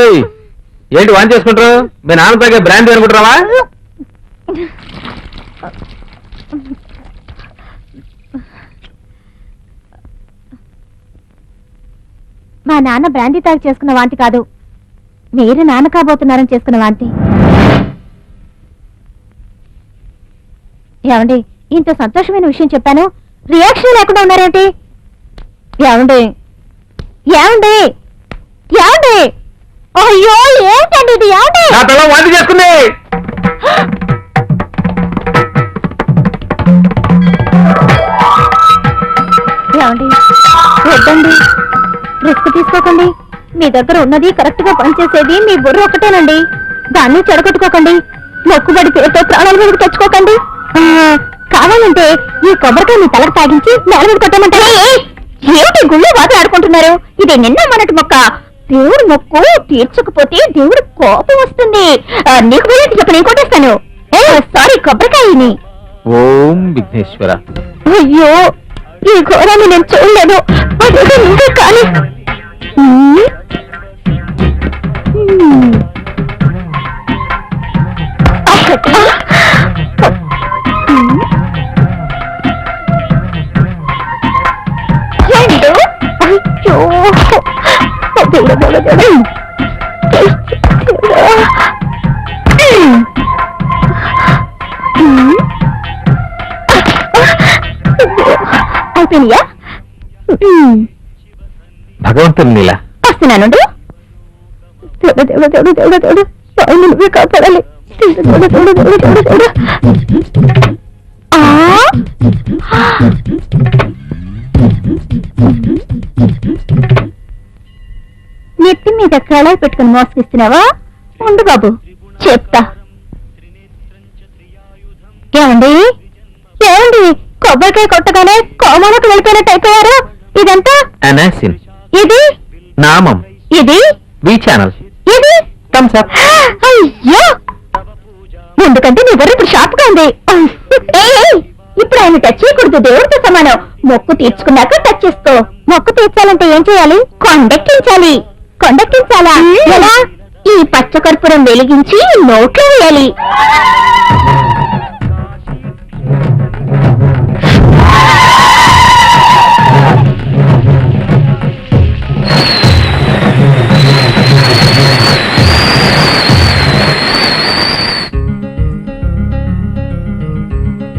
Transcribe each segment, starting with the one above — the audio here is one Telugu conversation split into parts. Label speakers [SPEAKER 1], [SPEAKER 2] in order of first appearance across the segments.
[SPEAKER 1] ఏయ్ ఏంటి వాన్ చేసుకుంటారు? మీ నాన్న తాగే బ్రాండ్ అనుకుంటున్నావా?
[SPEAKER 2] మా నాన్న బ్రాండీ తాగి చేసుకున్న వాంతి కాదు. మీరు నాన్న కాబోతున్నారని చేసుకున్న వాంతి. ఏమండి ఇంత సంతోషమైన విషయం చెప్పాను. రియాక్షన్ లేకుండా ఉన్నారేంటి? ఏమండి? ఏమండి? ఏమండి? అయ్యో ఏంటండి ఇది? ఏమండి?
[SPEAKER 1] నా పిల్ల వాంతి చేసుకుంది.
[SPEAKER 2] ఏమండి? వద్దండి. రిస్క్ తీసుకోకండి. మీ దగ్గర ఉన్నది కరెక్ట్గా పనిచేసేది మీ బుర్ర ఒకటేనండి దాన్ని చెడగొట్టుకోకండి. మొక్కుబడి పేరుతో ప్రాణాల మీదకి తెచ్చుకోకండి. కావాలంటే ఈ కొబ్బరికాయ మీ తలకు తాగించి నేల మీద కొట్టమంటారా? ఏమిటి గుళ్ళు వాటి ఆడుకుంటున్నారు? ఇది నిన్న మొన్నటి మొక్క. దేవుడు మొక్కు తీర్చకపోతే దేవుడు కోపం వస్తుంది. నీకు వెళ్ళి చెప్ప నేను కొట్టేస్తాను. ఏ సారీ కొబ్బరికాయని.
[SPEAKER 1] ఓం విఘ్నేశ్వర.
[SPEAKER 2] అయ్యో ఈ ఘోరాన్ని నేను నువ్వే కానీ? అయ్యో దేవుడా, దేవుడా, దేవుడా. హ్మ్. హ్మ్. అయిపోయినాయా మ్మ్.
[SPEAKER 1] భగవంతుని నీలా
[SPEAKER 2] వస్తున్నాను దేవుడు దేవుడు దేవుడు దేవుడు దేవుడు నువ్వే కాపాడాలి దేవుడు దేవుడు దేవుడు దేవుడు దేవుడు కళాయి పెట్టుకుని మోసగిస్తున్నావా? ఉండు బాబు చెప్తా. ఏమండి? ఏమండి? కొబ్బరికాయ కొట్టగానే కోమాలకు వెళ్ళిపోయినట్టు అయిపోయారు? ఇదంతా?
[SPEAKER 1] అనాసిన్
[SPEAKER 2] ఇది?
[SPEAKER 1] నామం.
[SPEAKER 2] ఇది?
[SPEAKER 1] వి ఛానల్
[SPEAKER 2] ఇది?
[SPEAKER 1] థమ్స్ అప్
[SPEAKER 2] అయ్యో! ఎందుకంటే నీ బుర్ర ఇప్పుడు షార్ప్గా ఉంది. ఇప్పుడు ఆయన టచ్ చేయకూడదు దేవుడితో సమానం. మొక్కు తీర్చుకున్నాక టచ్ చేసుకో. మొక్కు తీర్చాలంటే ఏం చేయాలి? కొండెక్కించాలి. కొండెక్కించాలా? ఎలా? ఈ పచ్చకర్పూరం వెలిగించి నోట్లో వేయాలి.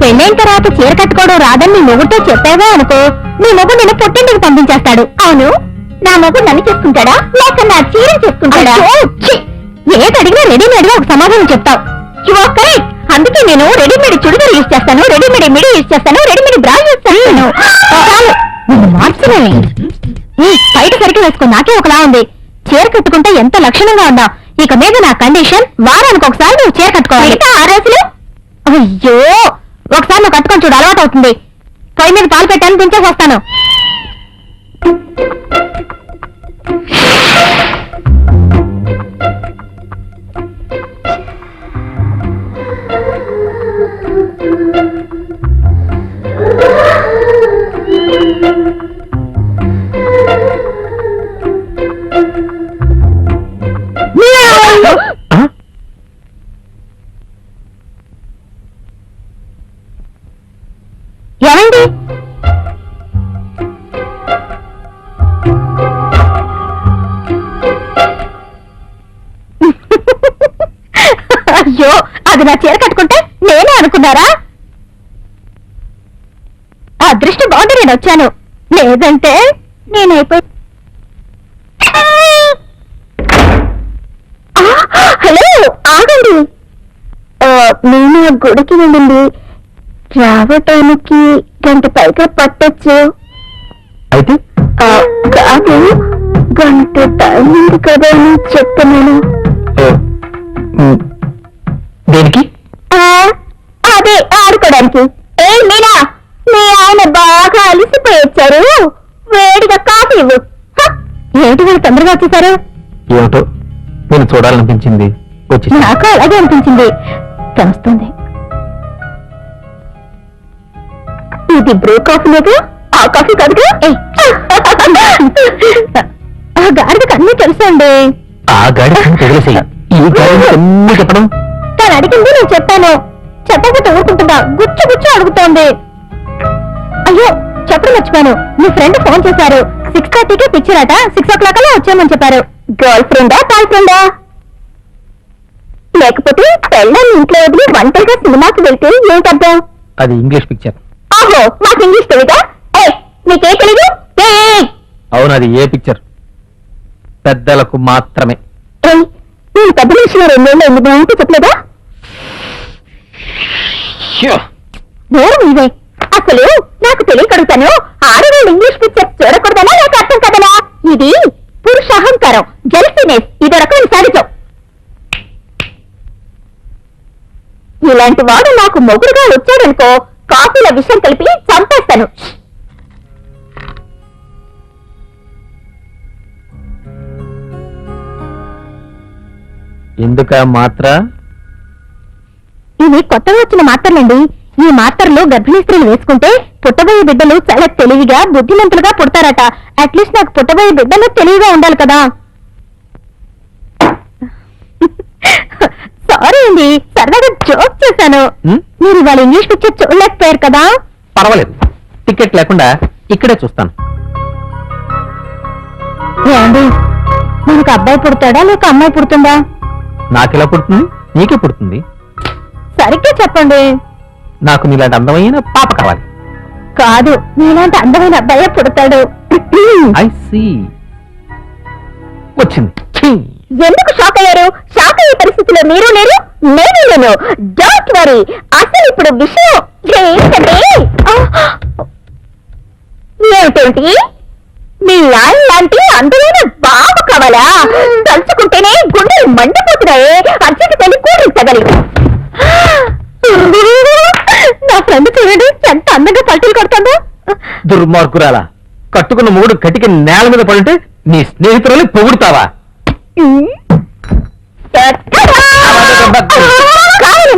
[SPEAKER 2] పెళ్ళైన తర్వాత చీర కట్టుకోవడం రాదని నీ మొగుడితో చెప్పావా అనుకో. నీ మొగుడు నిన్ను పుట్టింటికి పంపించేస్తాడు. అవును? నా మొగుడు నన్ను చేసుకుంటాడా లేక నా చీర చేసుకుంటాడా ఏది అడిగినా రెడీమేడ్గా ఒక సమాధానం చెప్తావు. కరెక్ట్ అందుకే నేను రెడీమేడ్ చుడిదార్ యూజ్ చేస్తాను రెడీమేడ్ మిడి యూజ్ చేస్తాను రెడీమేడ్ బ్రా యూజ్ చేస్తాను. చాలు. నిన్ను బయట సరికి వేసుకో నాకే ఒకలా ఉంది. చీర కట్టుకుంటే ఎంత లక్షణంగా ఉందా ఇక మీద నా కండిషన్ వారానికి ఒకసారి నువ్వు చీర కట్టుకోవాలి. ఆ రోజులు? అయ్యో! ఒకసారి నువ్వు కట్టుకొని చూడు అలవాటు అవుతుంది. పొయ్యి మీద పాలు పెట్టాను దించేసి వస్తాను. Thank you. ఆగండి. నేను ఆ గుడికి వెళ్ళింది. రావటానికి గంట పైగా పట్టొచ్చు.
[SPEAKER 1] అయితే?
[SPEAKER 2] కాదు గంట టైం ఉంది కదా అని చెప్తున్నాను.
[SPEAKER 1] దేనికి?
[SPEAKER 2] అదే ఆడుకోవడానికి ఏ మీనా మీ ఆయన బాగా అలిసిపోయి వచ్చారు వేడిగా కాఫీ ఇవ్వు! ఏంటి మీరు తొందరగా వచ్చేసారు?
[SPEAKER 1] ఏమిటో నేను చూడాలనిపించింది. వచ్చి
[SPEAKER 2] నాకు అలాగే అనిపించింది. తెలుస్తుంది ఇది బ్రూ కాఫీ లేదు? ఆ కాఫీ ఏయ్, ఆ గాడిదకి అన్నీ తెలుసండి
[SPEAKER 1] ఆ గాడి తగిలేసి ఈ గాడి అన్ని చెప్పడం?
[SPEAKER 2] తను అడిగింది నేను చెప్పాను. చెప్పకపోతే ఊరుకుంటుందా? గుచ్చు గుచ్చు అడుగుతోంది. అయ్యో చెప్పడం మర్చిపోయాను. మీ ఫ్రెండ్ ఫోన్ చేశారు. సిక్స్ థర్టీకి పిక్చర్ అట సిక్స్ ఓ క్లాక్ అలా వచ్చామని చెప్పారు. గర్ల్ ఫ్రెండా బాయ్ ఫ్రెండా? లేకపోతే పెళ్ళని ఇంట్లో వదిలి ఒంటరిగా సినిమాకి వెళ్తే ఏంటర్థం
[SPEAKER 1] అది ఇంగ్లీష్ పిక్చర్.
[SPEAKER 2] ఓహో మాకు ఇంగ్లీష్ తెలీదా? ఏ నీకే తెలీదు? ఏ.
[SPEAKER 1] అవును అది ఏ పిక్చర్? పెద్దలకు మాత్రమే.
[SPEAKER 2] ఏయ్, నేను పెద్ద మనిషిని రెండేళ్ళు ఎందుకు చెప్పలేదా? మీవే అసలు నాకు తెలియకడుగుతాను. ఆడవాళ్ళు ఇంగ్లీష్ పిక్చర్ చూడకూడదనా నాకు అర్థం కదనా? ఇది పురుష అహంకారం జెల్సీనెస్ ఇలాంటి వాడు నాకు మొగుడుగా వచ్చాడనుకో కాఫీల విషయం కలిపి చంపేస్తాను.
[SPEAKER 1] ఎందుక మాత్ర?
[SPEAKER 2] ఇవి కొత్తగా వచ్చిన మాత్రలండి. ఈ మాత్రలు గర్భిణీ స్త్రీలు వేసుకుంటే పుట్టబోయే బిడ్డలు చాలా తెలివిగా బుద్ధిమంతులుగా పుడతారట. అట్లీస్ట్ నాకు పుట్టబోయే బిడ్డలు తెలివిగా ఉండాలి కదా సారీ అండి సరదాగా జోక్ చేశాను మీరు ఇవాళ ఇంగ్లీష్ పిక్చర్ చూడలేకపోయారు కదా?
[SPEAKER 1] పర్వాలేదు. టికెట్ లేకుండా ఇక్కడే చూస్తాను.
[SPEAKER 2] ఏమండి మనకు అబ్బాయి పుడతాడా లేక అమ్మాయి పుడుతుందా?
[SPEAKER 1] నాకెలా పుడుతుంది? నీకే పుడుతుంది.
[SPEAKER 2] సరిగ్గా చెప్పండి.
[SPEAKER 1] నాకు నీలాంటి అందమైన పాప కావాలి.
[SPEAKER 2] కాదు నీలాంటి అందమైన అబ్బాయే పుడతాడు.
[SPEAKER 1] ఐ సీ వచ్చింది!
[SPEAKER 2] ఎందుకు షాక్ అయ్యారు? షాక్ అయ్యే పరిస్థితిలో మీరు లేరు. లేను డోంట్ వరీ అసలు ఇప్పుడు విషయం ఏంటంటే ఏమిటేంటి? మీ ఆయన లాంటి అందమైన బాబు కావాలా? తలుచుకుంటేనే గుండెలు మండిపోతున్నాయి. అర్జెంట్ వెళ్ళి కూడి తగలి. నా ఫ్రెండ్ చూడండి ఎంత అందంగా పల్టీలు కొడుతుందో.
[SPEAKER 1] దుర్మార్గురాల కట్టుకున్న మూడు కటికి నేల మీద పడితే నీ స్నేహితులని పొగుడుతావా?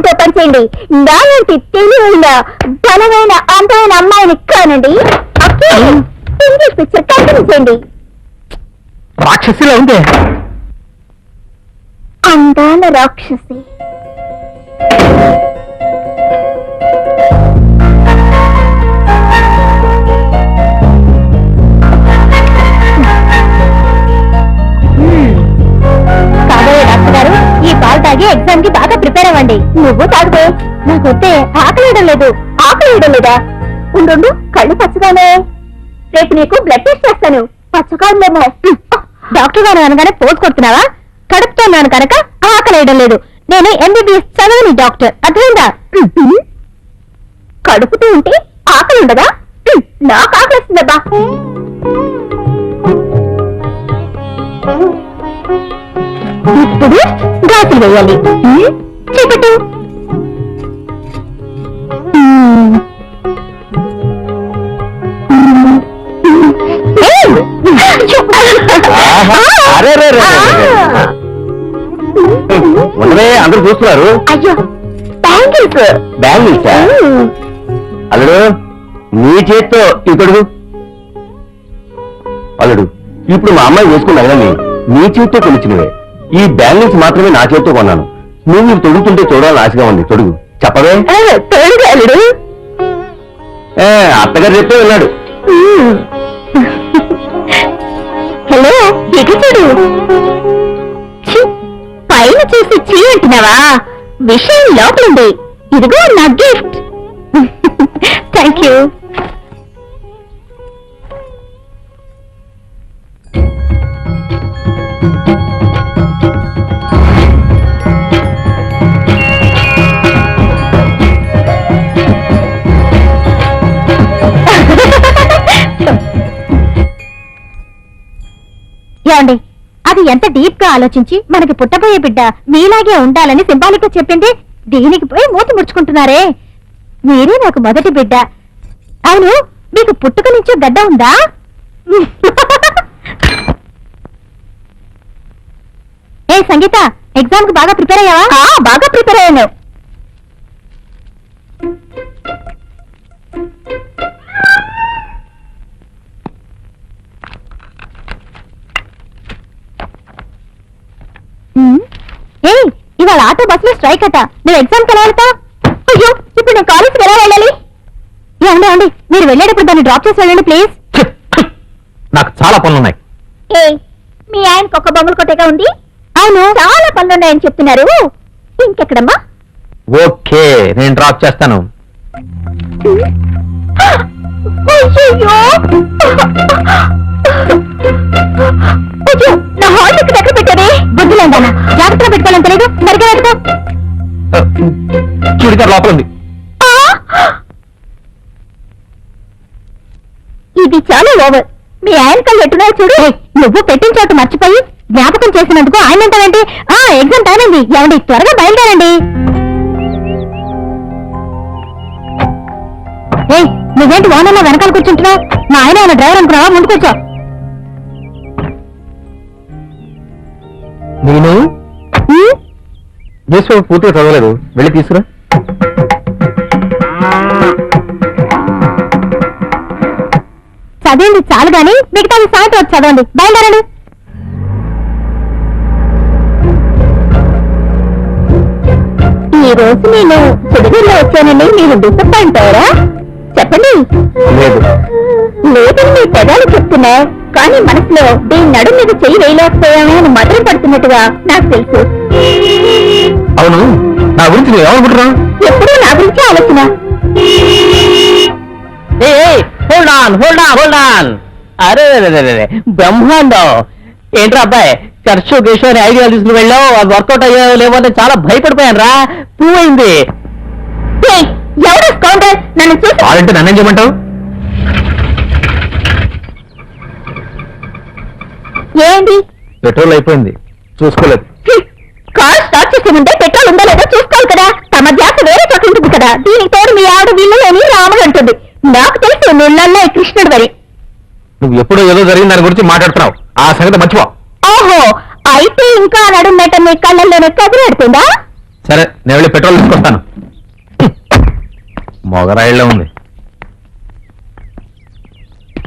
[SPEAKER 2] కావాలంటే పని చేయండి. నాలాంటి తెలివైన బలమైన అందమైన అమ్మాయిని కానండి. ఇంగ్లీష్ పిక్చర్ కంటిన్యూ చేయండి.
[SPEAKER 1] రాక్షసిలా ఉందే.
[SPEAKER 2] అందాల రాక్షసి. నాకు ఆకలేయడం ఆకలి లేదు ఆకలి లేదా? ఉండు కళ్ళు పచ్చగానే. రేపు నీకు బ్లడ్ టెస్ట్ చేస్తాను. పచ్చకాయలేమో డాక్టర్ గారు అనగానే పోటు కొడుతున్నావా? కడుపుతో ఉన్నాను కనుక ఆకలేయడం లేదు. నేను ఎంబీబీఎస్ చదవని డాక్టర్. అర్థమైందా? కడుపుతూ ఉంటే ఆకలి ఉండదా? నాకు ఆకలి వస్తుందబ్బా. ఇప్పుడు గాజులు వేయాలి.
[SPEAKER 1] చెప్పటం అందరూ చూస్తున్నారు.
[SPEAKER 2] అయ్యో బ్యాంగిల్స్.
[SPEAKER 1] అల్లుడు నీ చేత్తో ఇతడు అల్లుడు ఇప్పుడు మా అమ్మాయి వేసుకున్న నీ చేత్తో కొనిచ్చినవే. ఈ బ్యాంగిల్స్ మాత్రమే నా చేత్తో కొన్నాను. నువ్వు ఇవి తొడుగుతుంటే చూడాలని ఆశగా ఉంది. తొడుగు. చెప్పవే. అత్తగారు చెప్తే ఉన్నాడు
[SPEAKER 2] హలో. ఇటు పైన చూసి చీ అంటున్నావా? విషయం లోపలుంది. ఇదిగో నా గిఫ్ట్ థ్యాంక్ యూ ఏమండి? అది ఎంత డీప్గా ఆలోచించి మనకి పుట్టబోయే బిడ్డ మీలాగే ఉండాలని సింబాలిక్గా చెప్పింది? దీనికి పోయి మూతి ముడుచుకుంటున్నారే? మీరే నాకు మొదటి బిడ్డ. అవును మీకు పుట్టుక నుంచే గడ్డ ఉందా? ఏ సంగీత ఎగ్జామ్కి బాగా ప్రిపేర్ అయ్యావా? బాగా ప్రిపేర్ అయ్యాను. బైక్ అట నువ్వు ఎగ్జామ్ ఎలా వెళ్తావు అయ్యో ఇప్పుడు నేను కాలేజ్కి ఎలా వెళ్ళాలి? ఏమండి ఏమండి మీరు వెళ్ళేటప్పుడు దాన్ని డ్రాప్ చేసి వెళ్ళండి ప్లీజ్
[SPEAKER 1] నాకు చాలా పనులున్నాయి.
[SPEAKER 2] ఏ మీ ఆయనకు ఒక బొమ్మల కొట్టగా ఉంది? అవును. చాలా పనులున్నాయని చెప్తున్నారు. ఇంకెక్కడమ్మా?
[SPEAKER 1] ఓకే నేను డ్రాప్ చేస్తాను!
[SPEAKER 2] అయ్యో, నా హాల్ ఎక్కడ పెట్టారే బుద్ధిలేదన్న జాగ్రత్తగా పెట్టుకోవాలని తెలియదు సరిగా పెట్టుకో
[SPEAKER 1] చూడిగారు లోపల ఉంది!
[SPEAKER 2] ఇది చాలా ఓవర్. మీ ఆయన కళ్ళు చూడు. నువ్వు పెట్టిన చోటు మర్చిపోయి జ్ఞాపకం చేసినందుకు ఆయన అంటావేంటి? ఆ ఎగ్జామ్ టైం అయింది. ఏమండి త్వరగా బయలుదేరండి. నువ్వేంటి ఓనర్లో వెనకాల కూర్చుంటున్నావు? మా ఆయన ఆయన డ్రైవర్ అనుకున్నావా? ముందు కూర్చో
[SPEAKER 1] న్యూస్ పేపర్ పూర్తిగా చదవలేదు. వెళ్ళి తీసుకురా.
[SPEAKER 2] చదివింది చాలు గాని మిగతాది సాయంత్రం వచ్చి చదవండి. బయలుదేరండి. ఈ రోజు నేను సుడిగిరిలో వచ్చానని మీరు డిసప్పాయింట్ అయ్యారా? చెప్పండి.
[SPEAKER 1] లేదు.
[SPEAKER 2] లేదని మీ పెదాలు చెప్తున్నా కానీ మనసులో దీని నడు మీద చెయ్యి వేయలేకపోయామే అని మధురం పడుతున్నట్టుగా నాకు తెలుసు.
[SPEAKER 1] అవును నా గురించి నువ్వు ఏమనుకుంటున్నావు
[SPEAKER 2] ఎప్పుడూ నా గురించి ఆలోచన.
[SPEAKER 3] Hold on hold on hold on అరే రే, రే, రే, రే, బ్రహ్మాండం. ఏంట్రా అబ్బాయి చర్చు గేషు అని ఐడియా తీసుకుని వెళ్ళావు అది వర్కౌట్ అయ్యాయో లేవో అని చాలా భయపడిపోయాను రా ప్రూవ్ అయింది
[SPEAKER 2] ఎవరు కౌంటర్ నన్ను చూసి
[SPEAKER 1] నన్నేం చేయమంటావు?
[SPEAKER 2] ఏంటి
[SPEAKER 1] పెట్రోల్ అయిపోయింది. చూసుకోలేదు.
[SPEAKER 2] కార్ స్టార్ట్ చేసే ముందే పెట్రోల్ ఉందో లేదో చూసుకోవాలి కదా. తమ ధ్యాస వేరే చోట ఉంటుంది కదా. దీనికి తోడు మీ ఆవిడ వీళ్ళు లేని రాముడు అంటుంది నాకు తెలుసు ఈ కృష్ణుడు వరి
[SPEAKER 1] నువ్వు ఎప్పుడో ఏదో జరిగిన దాని గురించి మాట్లాడుతున్నావు. ఆ సంగతి మర్చిపో.
[SPEAKER 2] ఓహో అయితే ఇంకా నడుమేట మీ కళ్ళల్లోనే కదిలాడుతుందా?
[SPEAKER 1] సరే నేను వెళ్ళి పెట్రోల్ తీసుకొస్తాను. మొగరాయిల్లో ఉంది.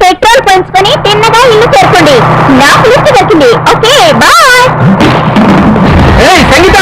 [SPEAKER 2] పెట్రోల్ పంచుకొని తిన్నగా ఇల్లు చేరుకోండి నాకు లిఫ్ట్ దొరికింది. Okay bye. సంగీత!